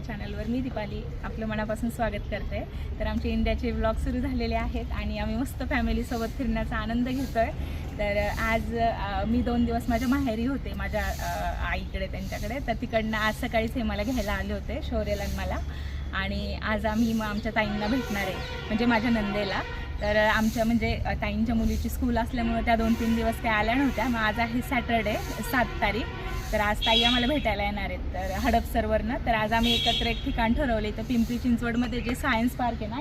या चॅनलवर मी दीपाली आपलं मनापासून स्वागत करते. तर आमचे इंडियाचे ब्लॉग सुरू झालेले आहेत आणि आम्ही मस्त फॅमिलीसोबत फिरण्याचा आनंद घेतो आहे तर आज मी दोन दिवस माझ्या माहेरी होते माझ्या आईकडे त्यांच्याकडे. तर तिकडनं आज सकाळीच हे मला घ्यायला आले होते शौर्यला मला. आणि आज आम्ही मग आमच्या ताईंना भेटणार आहे म्हणजे माझ्या नंदेला. तर आमच्या म्हणजे ताईंच्या मुलीची स्कूल असल्यामुळे त्या दोन तीन दिवस काही आल्या नव्हत्या. मग आज आहे सॅटरडे सात तारीख. तर आज ताई आम्हाला भेटायला येणार आहेत. तर हडपसरवरनं तर आज आम्ही एकत्र एक ठिकाण ठरवलं. इथं पिंपरी चिंचवडमध्ये जे सायन्स पार्क आहे ना?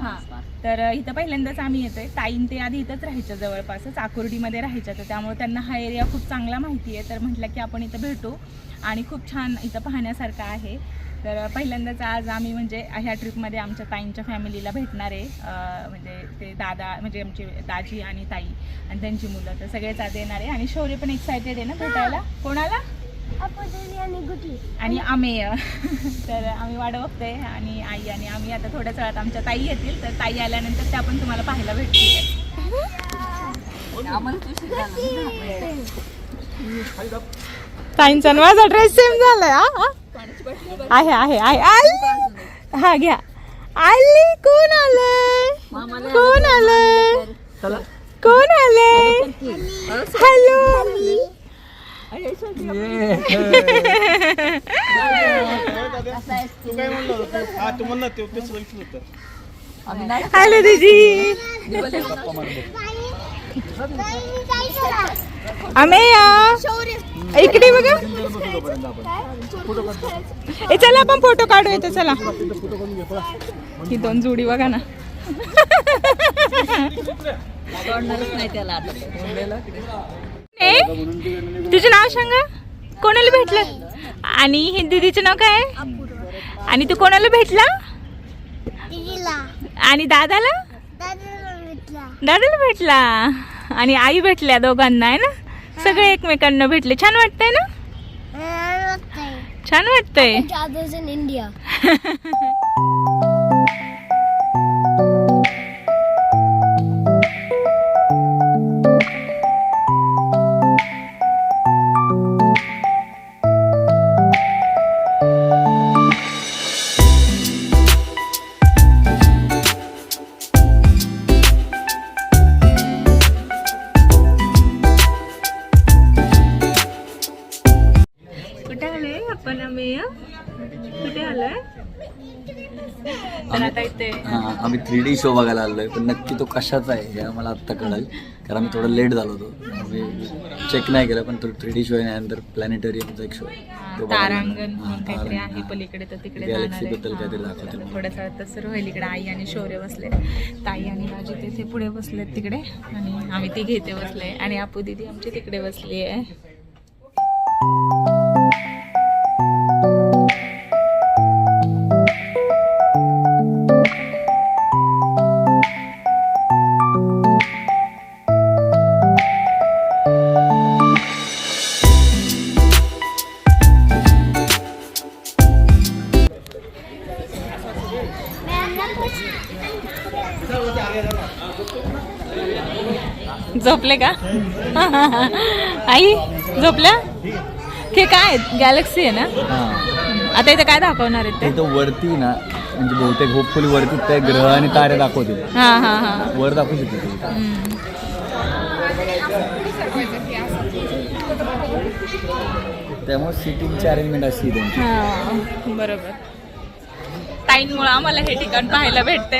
हां. तर इथं पहिल्यांदाच आम्ही येतोय. ताईन ते आधी इथंच राहायच्या जवळपासच. आकुर्डीमध्ये राहायच्या. तर त्यामुळे त्यांना हा एरिया खूप चांगला माहिती आहे. तर म्हटलं की आपण इथं भेटू. आणि खूप छान इथं पाहण्यासारखं आहे. तर पहिल्यांदाच आज आम्ही म्हणजे ह्या ट्रिपमध्ये आमच्या ताईंच्या फॅमिलीला भेटणार आहे. म्हणजे ते दादा म्हणजे आमचे दाजी आणि ताई आणि त्यांची मुलं तर सगळेच आज येणार आहे. आणि शौर्य पण एक्सायटेड आहे ना भेटायला. कोणाला? आणि आमेय तर आम्ही वाट बघतोय आणि आई आणि आम्ही आता थोड्याच वेळात आमच्या ताई येतील. तर ताई आल्यानंतर त्या पण तुम्हाला पाहायला भेटतील. ताईंचा माझा ड्रेस सेम झालाय हा. आहे आहे आहे. आली हा घ्या. आली कोण आलंय कोण आलंय कोण आलंय हॅलो? हा हॅलो दीदी. अमेया इकडे बघा. ए चला आपण फोटो काढू इथं चला. ही दोन जोडी बघा ना. ए, तुझं नाव सांगा. कोणाला भेटलं? आणि हे दीदीचं नाव काय? आणि तू कोणाला भेटला? आणि दादाला? दादाला भेटला. आणि आई भेटल्या दोघांना आहे ना? सगळे एकमेकांना भेटले. छान वाटतंय ना? छान वाटतंय. others आलोय पण नक्की तो कशाचा आहे हे आम्हाला आत्ता कळेल. कारण आम्ही थोडं लेट झालो होतो. आम्ही चेक नाही केलं पण तो थ्री डी शो आहे त्यानंतर प्लॅनेटरियमचा एक शो आहे. तो बघायला तारांगण आलोय. म्हणून काहीतरी आहे पलीकडे तर तिकडे जाणार आहे. बद्दल काहीतरी दाखवतील. तर थोड्याच वेळात तसं होईल इकडे. आई आणि शौर्य बसले ताई आणि माझी तिथे पुढे बसलेत तिकडे. आणि आम्ही ती घेते बसले आणि आपू दिदी आमची तिकडे बसली आहे झोपले का? आई झोपल्या हे काय? गॅलेक्सी आहे ना? आता इथे काय दाखवणार आहेत ते? वरती ना म्हणजे बहुतेक होपफुली वरती ते ग्रह आणि तारे दाखवतील. हा हा हा. वर दाखवू शकतो. त्यामुळे सिटिंगची अरेंजमेंट आहे त्यांची. हा बरोबर. ताईंमुळे आम्हाला हे ठिकाण पाहायला भेटते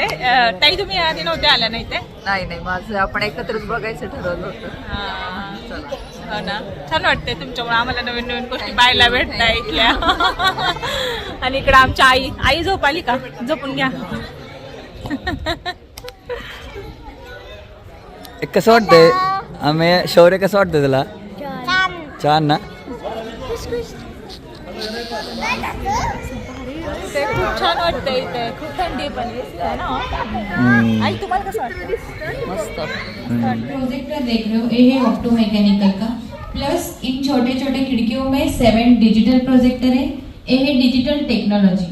ताई तुम्ही आधी नव्हते आल्या नाही ते नाही नाही माझं आपण एकत्रच बघायचं ठरवलं होतं. हा. हो ना. छान वाटते तुमच्यामुळे. आम्हाला नवीन नवीन गोष्टी पाहायला भेटताय इथल्या. आणि इकडं आमच्या आई आई झोप आली का? झोपून घ्या. एक कसं वाटतंय? आम्ही शौर्य कसं वाटतंय तुला? छान. ना? खूप छान वाटतंय इथे खूप थंडी पण दिसते ना हम्म. आई तुम्हाला कसं वाटतं मस्त प्रोजेक्टर देख रहे हो ये है ऑप्टो मैकेनिकल का। प्लस इन छोटे छोटे खिड़कियों में सेवन डिजिटल प्रोजेक्टर है। ये है digital technology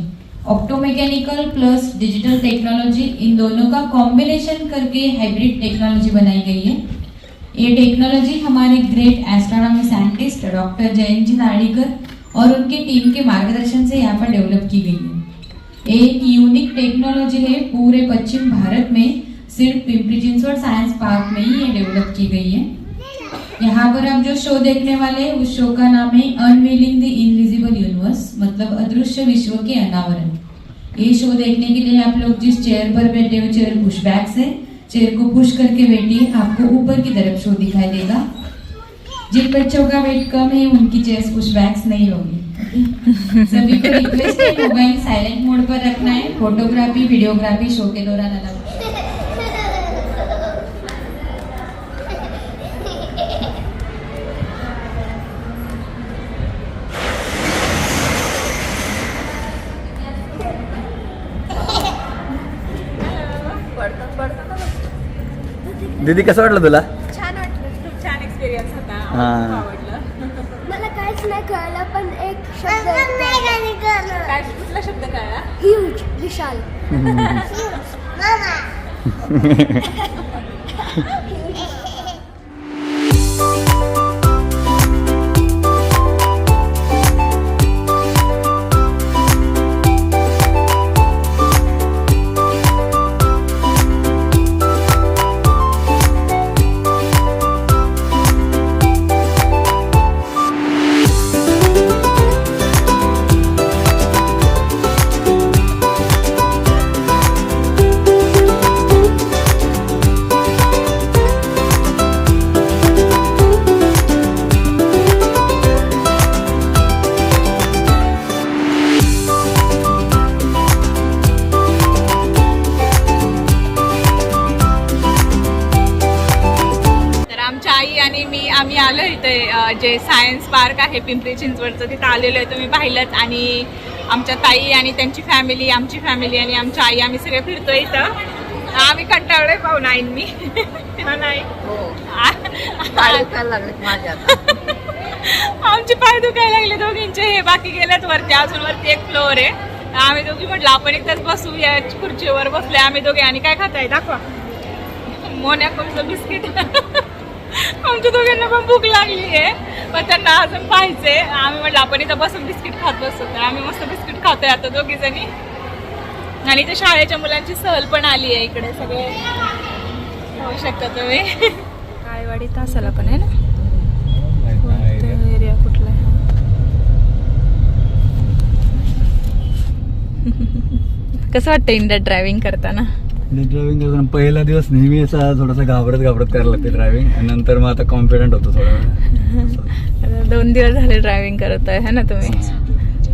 opto mechanical plus digital technology in दोनों का कॉम्बिनेशन करके हाइब्रिड टेक्नोलॉजी बनाई गई है। ये टेक्नोलॉजी हमारे great astronomy scientist doctor Jayant ji Narlikar और उनके टीम के मार्गदर्शन से यहाँ पर डेवलप की गई है। एक यूनिक टेक्नोलॉजी है, पूरे पश्चिम भारत में सिर्फ़ पिंपरी चिंचवड साइंस पार्क में ही ये डेवलप की गई है। यहाँ पर हम जो शो देखने वाले हैं, उस शो का नाम है अनवीलिंग द इनविजिबल यूनिवर्स मतलब अदृश्य विश्व के अनावरण। ये शो देखने के लिए आप लोग जिस चेयर पर बैठे हो चेयर पुश बैक्स है चेयर को पुश करके बैठिए, आपको ऊपर की तरफ़ शो दिखाई देगा। जिन बच्चों का वेट कम है उनकी चेस्ट पुश बैक्स नहीं होगी सभी को रिक्वेस्ट है मोबाइल साइलेंट मोड पर रखना है फोटोग्राफी वीडियोग्राफी शो के दौरान अलाउ दीदी कसं वाटलं तुला? हा. मला काहीच नाही कळलं पण एक शब्द कळला. काय कुठला शब्द कळला? ह्यूज विशाल. जे सायन्स पार्क आहे पिंपरी चिंचवडचं तिथं आलेलो आहे तुम्ही पाहिलंच. आणि आमच्या ताई आणि त्यांची फॅमिली आमची फॅमिली आणि आमच्या आई आम्ही सगळे फिरतो इथं. आम्ही कंटाळलोय पाहून आईन. मी नाही आमचे पाय दुखायला लागले दोघींचे. हे बाकी गेल्यात वरती अजून वरती एक फ्लोअर आहे. आम्ही दोघी म्हटलं आपण एकदाच बसू या खुर्चीवर बसले आम्ही दोघे. आणि काय खाताय? दाखवा. मोन्या कोणतं बिस्किट? आमच्या दोघांना पण भूक लागली आहे. पण त्यांना अजून पाहिजे. आम्ही म्हटलं आपण इथं बसून बिस्किट खात बसतो तर आम्ही मस्त बिस्किट खातोय आता दोघी जणी. आणि इथे शाळेच्या मुलांची सहल पण आली आहे इकडे. सगळे होऊ शकता तुम्ही. काळेवाडी तासाला पण आहे ना? एरिया कुठला कसं वाटतं इंडिया ड्रायव्हिंग करताना? ड्रायव्हिंग करताना पहिला दिवस नेहमी असा थोडासा घाबरत घाबरत करायला लागते ड्रायव्हिंग आणि नंतर मग आता कॉन्फिडंट होतो थोडा. दोन दिवस झाले ड्रायव्हिंग करत आहे ना तुम्ही?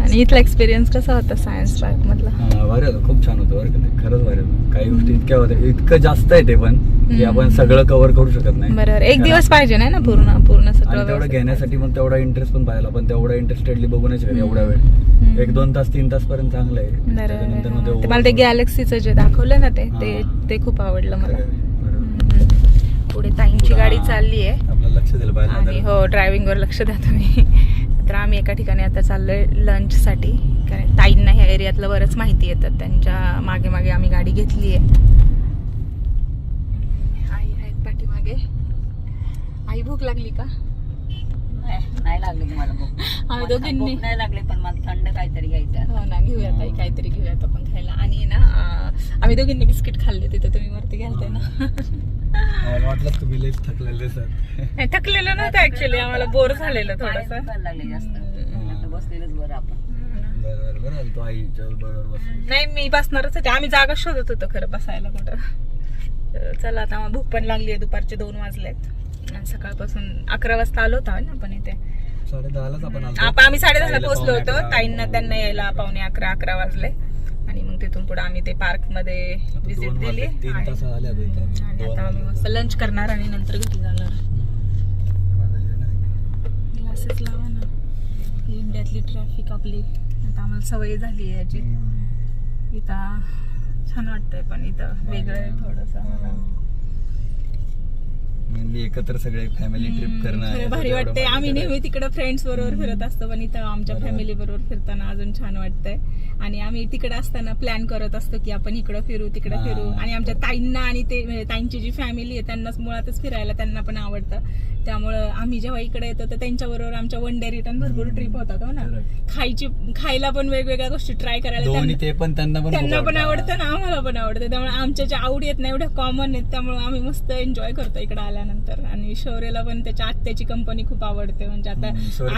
आणि इथला एक्सपिरियन्स कसा होता सायन्स पार्क मधला? हा, भारी होतं खूप छान होतं बरं का ते. खरंच भारी होतं काही गोष्टी इतक्या होत्या. इतकं जास्त आहे ते पण की हम्म. आपण सगळं कव्हर करू शकत नाही. बरोबर. एक दिवस पाहिजे नाही ना पूर्ण पूर्ण आणि सगळं तेवढं व्यवस्थित. घेण्यासाठी पण तेवढा इंटरेस्ट पण पाहिला पण तेवढा इंटरेस्टेडली बघू नाही शकत एवढा वेळ. एक दोन तास तीन तास पर्यंत चांगलं आहे. त्याच्यानंतर मग बरोबर ते मला ते गॅलेक्सीचं जे दाखवलं ना ते ते हा. ते खूप आवडलं मला. बरोबर. हम्म. पुढे ताईंची गाडी हा. चालली आहे आपलं लक्ष दिलं आणि पाहिजे हो ड्रायव्हिंगवर लक्ष द्या तुम्ही. तर आम्ही एका ठिकाणी आता चाललोय लंचसाठी कारण ताईंना ह्या एरियातलं बरंच माहिती येतं. त्यांच्या मागे मागे आम्ही गाडी घेतली आहे आई आहेत पाठीमागे. आई भूक लागली का? नाही लागले भूक. आम्ही दोघींनी. नाही लागले पण मला थंड काहीतरी घ्यायचं आहे. हो ना घेऊया ताई काहीतरी घेऊयात आपण खायला. आणि ना आम्ही दोघींनी बिस्किट खाल्ले तिथे तुम्ही वरती घालताय ना. वाटलं तुम्ही लईच थकलेले सर. नाही, थकलेलं नव्हतं ऍक्च्युली आम्हाला बोर झालेलं थोडस. दुखायला लागले जास्त. आता बसलेलंच बरं आपण. बरोबर बरं झालं, तो आईच्या बरोबर बसली. नाही मी बसणारच होते. आम्ही जागा शोधत होतो खरं बसायला कुठं. तर चला आता मग भूक पण लागली आहे दुपारचे दोन वाजलेत. आणि सकाळपासून अकरा वाजता आलो होतो ना आपण इथे. साडे दहालाच आपण आम्ही साडे दहाला ताईला पोहोचलो पावणे होतो. अकरा. ताईंना त्यांना यायला पावणे अकरा अकरा वाजले. आणि मग तिथून पुढे आम्ही ते पार्कमध्ये विजिट दिली आणि आता आम्ही. मस्त लंच करणार आणि नंतर घरी जाणार. ग्लासेस लावा ना. इंडियातली ट्रॅफिक आपली. आता आम्हाला सवय झाली आहे याची. इथं छान वाटतंय पण इथं वेगळं आहे थोडंसं. मेनली एकत्र सगळे फॅमिली ट्रिप करणं खरं याचं भारी वाटतंय आम्ही. नेहमी तिकडं फ्रेंड्स बरोबर फिरत असतो पण इथं आमच्या. फॅमिली बरोबर फिरताना अजून छान वाटतंय आणि आम्ही तिकडे असताना प्लॅन करत असतो की आपण इकडं फिरू तिकडं. फिरू आणि आमच्या ताईंना आणि ते म्हणजे ताईंची जी फॅमिली आहे त्यांनाच मुळातच फिरायला त्यांना पण आवडतं त्यामुळं आम्ही जेव्हा इकडे येतो तर त्यांच्याबरोबर आमच्या वन डे रिटर्न भरपूर ट्रिप होतात हो ना. खायची खायला पण वेगवेगळ्या गोष्टी ट्राय करायला त्यांना- ते पण त्यांना पण त्यांना आवडतं. ना आम्हाला पण आवडतं त्यामुळे आमच्या ज्या आवडी आहेत ना एवढ्या कॉमन आहेत त्यामुळे आम्ही मस्त एन्जॉय करतो इकडे आल्यानंतर आणि शौर्यला पण त्याच्या आत्याची कंपनी खूप आवडते. म्हणजे आता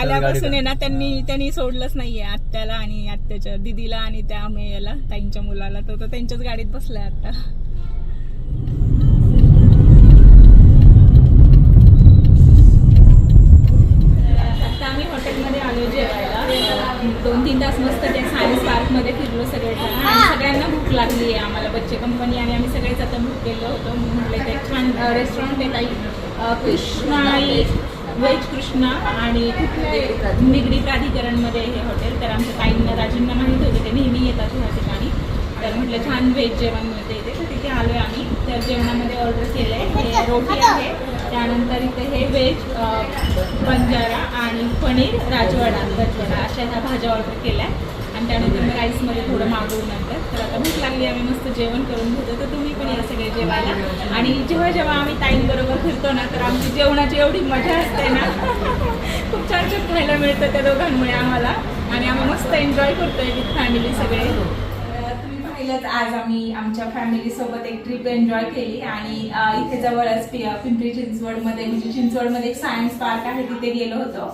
आल्यापासून आहे ना. त्यांनी हा. त्यांनी सोडलंच नाहीये आत्याला आणि आत्याच्या दिदीला आणि त्या अमेयाला ताईंच्या मुलाला. तर तो त्यांच्याच गाडीत बसलाय आता. आता आम्ही हॉटेलमध्ये आलो जेवायला. दोन तीन तास मस्त ते सायन्स पार्कमध्ये फिरलो आणि सगळ्यांना भूक लागली आहे आम्हाला. बच्चे कंपनी आणि आम्ही सगळेच आता भूक गेलो होतो छान रेस्टॉरंट आहे काही अ, कृष्णा व्हेज कृष्णा आणि निगडी प्राधिकरणमध्ये हे हॉटेल तर आमच्या ताईंना राजींना माहीत होते ते नेहमी येतात ह्या ठिकाणी. तर म्हटलं छान व्हेज जेवण मिळते इथे. तर तिथे आलो आहे आम्ही. तर जेवणामध्ये ऑर्डर केलं आहे हे रोटी आहे. त्यानंतर इथे हे व्हेज बंजारा आणि पनीर राजवाडा रजवाडा अशा ह्या भाज्या ऑर्डर केल्या. आणि त्यानंतर मी राईसमध्ये थोडं मागवून नंतर तर आता भूक लागली आम्ही मस्त जेवण करून घेतो. तर तुम्ही पण या सगळे जेवायला. आणि जेव्हा जेव्हा आम्ही ताईंबरोबर फिरतो ना तर आमची जेवणाची एवढी मजा असते ना. खूप छान छान खायला मिळतं त्या दोघांमुळे आम्हाला. आणि आम्ही मस्त एन्जॉय करतोय विथ फॅमिली सगळे. हो. तुम्ही आज आम्ही आमच्या फॅमिली सोबत एक ट्रिप एन्जॉय केली. आणि इथे जवळच पिंपरी चिंचवडमध्ये म्हणजे चिंचवडमध्ये एक सायन्स पार्क आहे तिथे गेलो होतो.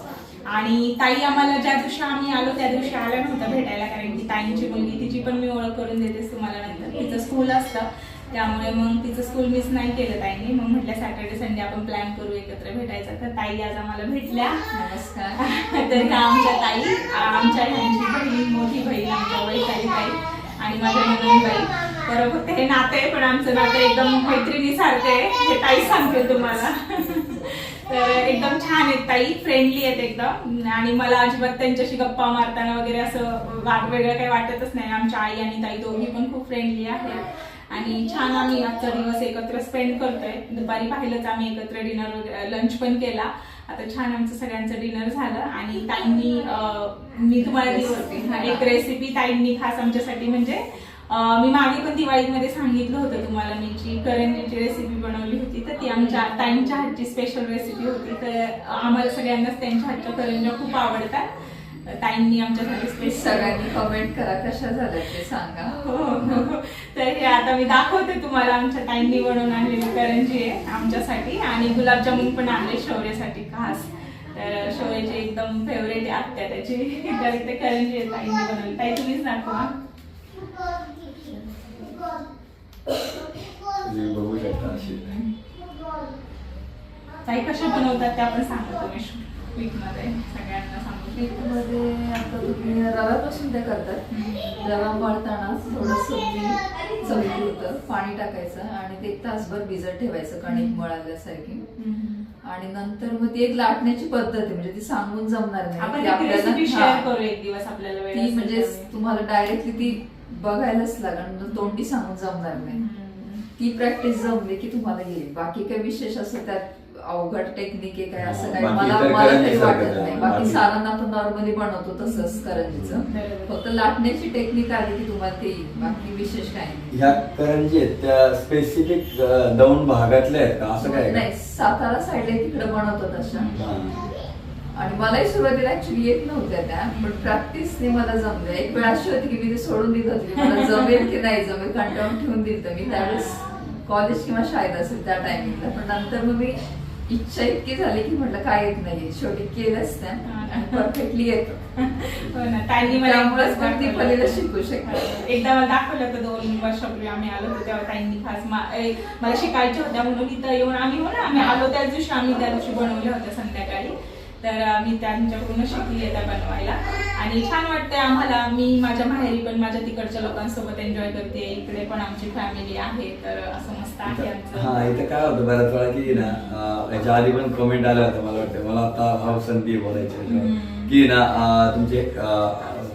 आणि ताई आम्हाला ज्या दिवशी आम्ही आलो त्या दिवशी आल्या नव्हत्या भेटायला कारण की ताईंची मुलगी तिची पण मी ओळख करून देतेस तुम्हाला नंतर. तिचं स्कूल असतं त्यामुळे मग तिचं स्कूल मिस नाही केलं ताईंनी. मग म्हटलं सॅटर्डे संडे आपण प्लॅन करू एकत्र भेटायचं. तर ताई आज आम्हाला भेटल्या. नमस्कार. तर ह्या आमच्या ताई आमच्या ह्यांची बहीण मोठी बहीण आमच्या वैशाली ताई आणि माझ्या नवीन बाई. तर फक्त हे नाते आहे पण आमचं नातं एकदम मैत्रिणीसारखं आहे हे ताई सांगते तुम्हाला. एकदम छान आहेत ताई. फ्रेंडली आहेत एकदम. आणि मला अजिबात त्यांच्याशी गप्पा मारताना वगैरे असं वाग वेगळं काही वाटतच नाही. आमच्या आई आणि ताई दोघी पण खूप फ्रेंडली आहेत. आणि छान आम्ही आजचा दिवस एकत्र स्पेंड करतोय. दुपारी पाहिलंच आम्ही एकत्र डिनर लंच पण केला. आता छान आमचं सगळ्यांचं डिनर झालं. आणि ताईंनी मी तुम्हाला दिली एक रेसिपी ताईंनी खास आमच्यासाठी म्हणजे मी मागे पण दिवाळीमध्ये सांगितलं होतं तुम्हाला मी जी करंजीची रेसिपी बनवली होती तर ती आमच्या ताईंच्या हातची स्पेशल रेसिपी होती. तर आम्हाला सगळ्यांनाच त्यांच्या हातच्या करंज्या खूप आवडतात. ताईंनी आमच्यासाठी स्पेशल सगळ्यांनी कमेंट करा कशा झाल्या ते सांगा. हो, हो. तर हे आता मी दाखवते तुम्हाला आमच्या ताईंनी बनवून आणलेली करंजी आहे आमच्यासाठी. आणि गुलाबजामुन पण आणले शौर्यासाठी खास. तर शौर्याची एकदम फेवरेट आहे आत्या त्याची. तर ते करंजी आहे ताईंनी बनवली. ताई तुम्हीच दाखवा. तुम्ही बघू शकता अशी. ताई कशा बनवतात त्या पण सांगा तुम्ही. वीकमध्ये सगळ्यांना सांगू. मध्ये आता तुम्ही रव्यापासून ते करतात. रवा मळताना थोडं चमची चमची होतं पाणी टाकायचं आणि ते एक तासभर भिजत ठेवायचं कणिक मळाल्यासारखी. आणि नंतर मग ती एक लाटण्याची पद्धत आहे म्हणजे ती सांगून जमणार नाही. आपण ती ती आपल्याला वेळ ती म्हणजे. तुम्हाला डायरेक्टली ती बघायलाच लागणार म्हणजे तोंडी सांगून जमणार नाही. ती प्रॅक्टिस जमली की तुम्हाला येईल बाकी काही विशेष असं त्यात अवघड टेक्निक आहे काय असं काही बाकी मला मला तरी करंजीसारखं वाटत. नाही बाकी सारण आपण नॉर्मली बनवतो तसंच करंजीचं. फक्त लाटण्याची टेक्निक आली की तुम्हाला ते येईल बाकी विशेष काही नाही ह्या करंजी आहेत त्या स्पेसिफिक दौंड भागातल्या आहेत का असं काय आहे नाही? सातारा साईडला तिकडे बनवतात अशा हा. आणि मलाही सुरुवातीला ऍक्च्युली येत नव्हत्या त्या पण प्रॅक्टिसने मला जमल्या. एक वेळ अशी होती की मी ते सोडून दिलं होती मला जमेल की नाही जमेल कंटाळून ठेवून दिलं मी. त्यावेळेस कॉलेज किंवा शाळेत असेल त्या टायमिंगला पण नंतर मग मी इच्छा इतकी झाली की म्हटलं काय येत नाही शेवटी केलंच त्या परफेक्टली येतं. हो त्यामुळेच ती. पलीला शिकू शकते एकदा मला दाखवलं होतं दोन वर्षापूर्वी आम्ही आलो होतो तेव्हा ताईंनी खास मला शिकायच्या होत्या म्हणून इथं येऊन आम्ही हो ना आम्ही आलो त्याच दिवशी आम्ही त्या दिवशी बनवल्या होत्या संध्याकाळी. तर मी त्यांच्याकडून शिकली त्या बनवायला. आणि छान वाटतंय आम्हाला. मी माझ्या माहेरी पण माझ्या तिकडच्या लोकांसोबत एन्जॉय करते. इकडे पण आमची फॅमिली आहे तर असं मस्त आहे हा इथं काय होतं बऱ्याच वेळा की ना याच्या आधी पण कमेंट आल्या होत्या मला वाटतं. मला आता हा संधी बोलायची. की ना तुमचे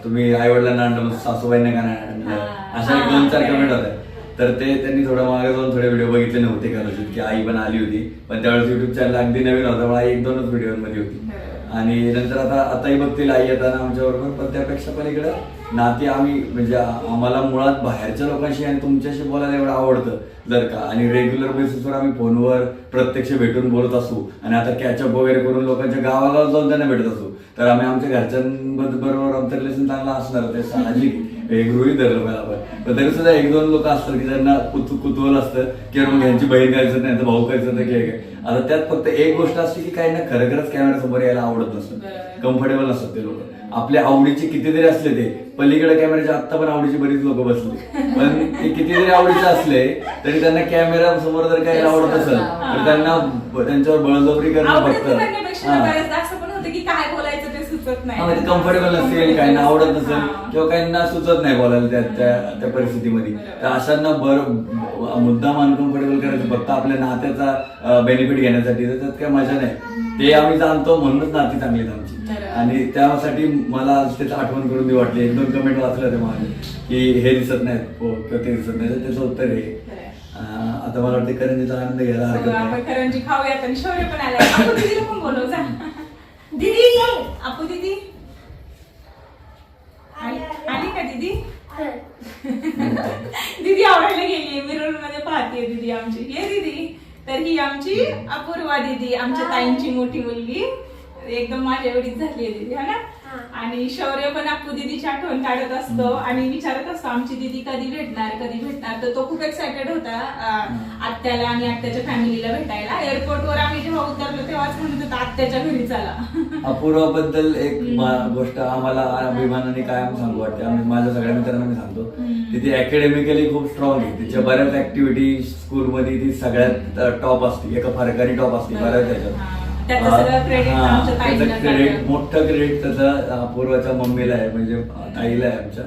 तुम्ही आई वडिलांना आणलं सासूबाईंना का नाही आणलं. अशा दोन चार. कमेंट होत्या. तर ते त्यांनी थोडं मागे जाऊन थोडे व्हिडिओ बघितले नव्हते कदाचित की आई पण आली होती. पण त्यावेळेस युट्यूब चॅनल अगदी नवीन होता मला एक दोनच व्हिडिओमध्ये होती. आणि नंतर आता आताही बघतील आई येताना आमच्या बरोबर पण त्यापेक्षा पलीकडे नाती आम्ही म्हणजे आम्हाला मुळात बाहेरच्या लोकांशी आणि तुमच्याशी बोलायला एवढं आवडतं जर का. आणि रेग्युलर बेसिसवर आम्ही फोनवर प्रत्यक्ष भेटून बोलत असू आणि आता कॅचअप वगैरे करून लोकांच्या गावागावात जाऊन त्यांना भेटत असू तर आम्ही आमच्या घरच्यांबरोबर आमचं रिलेशन चांगलं असणार ते साहजिक हे गृहित धरलं पाहिजे आपण. पण तरी सुद्धा एक दोन लोक असतात की ज्यांना कुतू कुतूहल असतं की मग यांची बहीण करायचं नाही तर भाऊ करायचं तर काय काय आता त्यात फक्त एक गोष्ट असते की काही ना खरं खरंच कॅमेरा समोर यायला आवडत नसतं. कम्फर्टेबल नसतात ते लोक. आपल्या आवडीचे कितीतरी असले ते पलीकडे कॅमेऱ्याच्या आत्ता पण आवडीची बरीच लोक बसले. पण ते कितीतरी आवडीचे असले तरी त्यांना कॅमेरा समोर जर काही आवडत असेल तर त्यांना त्यांच्यावर बळजबरी करणं फक्त करण्यापेक्षा हा. बऱ्याचदा असं पण होतं की काय बोलायचं ते सुचत नाही. हा, म्हणजे कम्फर्टेबल नसेल काहींना आवडत नसेल हा. किंवा काहींना सुचत नाही बोलायला त्या त्या त्या परिस्थितीमध्ये. तर अशांना बर मुद्दाम अनकम्फर्टेबल करायचं फक्त आपल्या नात्याचा बेनिफिट घेण्यासाठी. तर त्यात काय मजा नाही. ते आम्ही जाणतो म्हणूनच नाती चांगली आहेत आमची. बरोबर. आणि त्यासाठी मला आज त्याची आठवण करून दी वाटली. एक दोन कमेंट वाचले होते माझे की हे दिसत नाहीत. हो किंवा ते दिसत नाही तर त्याचं उत्तर हे अं, आता मला वाटतं करंजीचा आनंद घ्यायला हरकत हो, आपण नाही करंजी खाऊयात आणि शौर्य पण आलाय. आपू दीदीला पण बोलव जा. दीदी आपू दीदी. आली का दीदी? दीदी आवडायला गेली मिररमध्ये पाहते दीदी आमची. ये दीदी. तर ही आमची अपूर्वा दीदी आमच्या ताईंची मोठी मुलगी. एकदम माझ्या एवढीच झाली आहे दीदी हा ना? आणि शौर्य पण आपू दीदीची आठवण काढत असतो. आणि विचारत असतो आमची दीदी कधी भेटणार कधी भेटणार? तर तो खूप एक्सायटेड होता आत्याला आणि आत्याच्या फॅमिलीला भेटायला. एअरपोर्टवर आम्ही जेव्हा उतरलो तेव्हाच म्हणत होता आत्याच्या घरी चला. अपूर्वाबद्दल एक गोष्ट आम्हाला अभिमानाने कायम सांगू वाटते. आम्ही माझ्या सगळ्या मित्रांना मी सांगतो. की ती अकॅडमिकली खूप स्ट्रॉंग आहे. तिच्या बऱ्याच ऍक्टिव्हिटी स्कूलमध्ये ती सगळ्यात टॉप असते. एका फरकारी टॉप असते. बऱ्याच. त्याच्यात त्याचं सगळं credit हा, आमच्या ताईंना त्याचं क्रेडिट जातं. मोठं क्रेडिट त्याचं अपूर्वाच्या मम्मीला आहे म्हणजे अं, ताईला आहे आमच्या.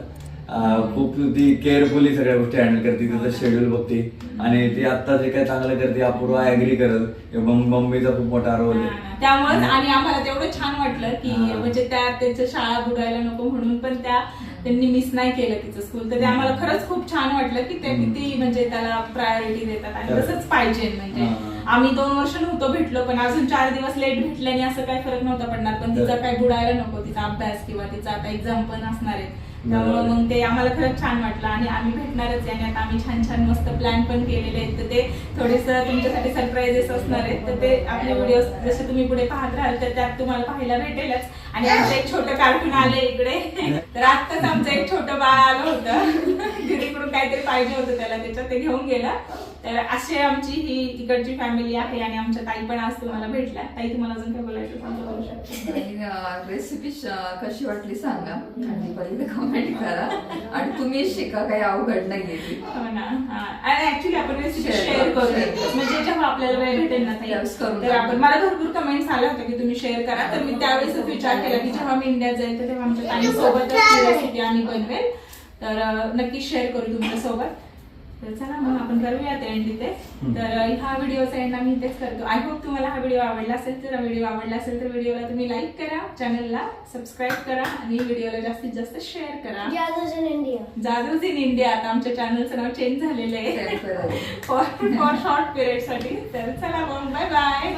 अं, खूप ती केअरफुली सगळ्या गोष्टी हँडल करते तिचं शेड्यूल बघते. आणि ती आता जे काही चांगलं करते अपूर्वा ऍग्री करत. मम्मीचा खूप मोठा रोल आहे. त्यामुळे आणि आम्हाला तेवढं छान वाटलं की हा. म्हणजे त्या त्यांच्या शाळा बुडायला नको म्हणून पण त्या त्यांनी मिस नाही केलं तिचं स्कूल तर ते आम्हाला खरंच खूप छान वाटलं की ते किती म्हणजे त्याला प्रायोरिटी देतात आणि. तसंच पाहिजे म्हणजे. हा. आम्ही दोन वर्ष नव्हतो भेटलो पण अजून चार दिवस लेट भेटल्याने असं काही फरक नव्हता पडणार. पण तिचा. काही बुडायला नको तिचा अभ्यास किंवा तिचा आता एक्झाम पण असणार आहे. त्यामुळे. मग ते आम्हाला खरंच छान वाटलं आणि आम्ही भेटणारच आहे आणि आता आम्ही छान छान मस्त प्लॅन पण केलेले आहेत. तर ते थोडेस तुमच्यासाठी सरप्राईजेस असणार आहेत. तर ते आपले व्हिडिओ जसे तुम्ही पुढे पाहत राहाल तर त्यात तुम्हाला पाहायला भेटेलच. आणि आमचं एक छोटं कार्टून आलं इकडे. तर आत्ताच आमचं एक छोटं बाळ आलं होतं. काहीतरी पाहिजे होतं त्याला त्याच्यात ते घेऊन गेलं. तर अशी आमची ही इकडची फॅमिली आहे आणि आमच्या ताई पण आज तुम्हाला भेटल्या. ताई तुम्हाला अजून काय बोलायचं बोलू शकता? रेसिपी कशी वाटली सांगा. आणि पहिले कमेंट करा. आणि तुम्ही शिका काही अवघड नाहीये ती. हो ना. आणि ऍक्च्युली आपण रेसिपी शेअर करू. म्हणजे जेव्हा आपल्याला वेळ भेटेल ना. तर आपण मला भरपूर कमेंट्स आल्या होत्या की तुम्ही शेअर करा. तर मी त्यावेळेस विचार केला की जेव्हा मी इंडियात जाईल तर तेव्हा आमच्या ताई सोबतच रेसिपी आम्ही बनवेल. तर अं, नक्कीच शेअर करू तुमच्यासोबत तर चला मग आपण करूया ते एंड इथे तर हा व्हिडिओचा एंड आम्ही इथेच करतो. आय होप तुम्हाला हा व्हिडिओ आवडला असेल तर व्हिडिओ आवडला असेल तर व्हिडिओला तुम्ही लाईक करा चॅनलला सबस्क्राईब करा आणि व्हिडिओला जास्तीत जास्त शेअर करा. Jados in India. Jados in India आता आमच्या चॅनलचं नाव चेंज झालेलं आहे. फॉर फॉर शॉर्ट पिरियडसाठी. तर चला मग बाय बाय.